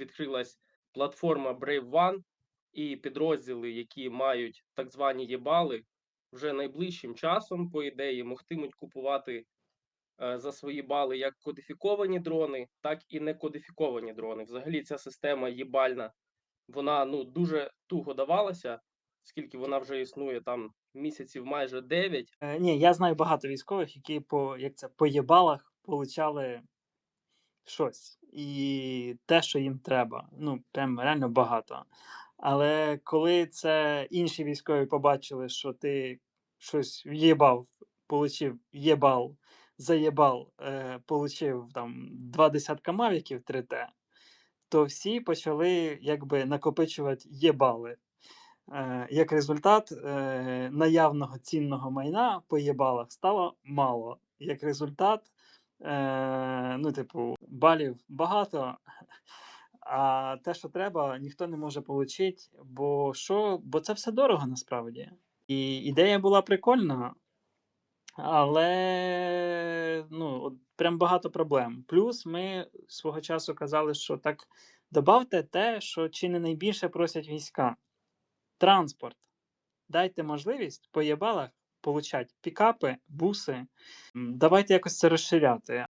відкрилась платформа Brave One, і підрозділи, які мають так звані єбали, вже найближчим часом, по ідеї, могтимуть купувати е, за свої бали як кодифіковані дрони, так і некодифіковані дрони. Взагалі, ця система єбальна, вона ну дуже туго давалася, оскільки вона вже існує там місяців майже 9. Е, ні, я знаю багато військових, які по як це по єбалах получали щось. І те, що їм треба. Ну, прям реально багато. Але коли це інші військові побачили, що ти щось в'єбав, получив єбал, заєбал, е, получив там два десятка мавіків 3Т, то всі почали якби накопичувати єбали. Е, як результат, е, наявного цінного майна по єбалах стало мало. Як результат, е, ну, типу, балів багато, а те, що треба, ніхто не може отримати, бо що? Бо це все дорого насправді. І ідея була прикольна, але ну, от прям багато проблем. Плюс ми свого часу казали, що так добавте те, що чи не найбільше просять війська. Транспорт. Дайте можливість по єбалах получати пікапи, буси. Давайте якось це розширяти.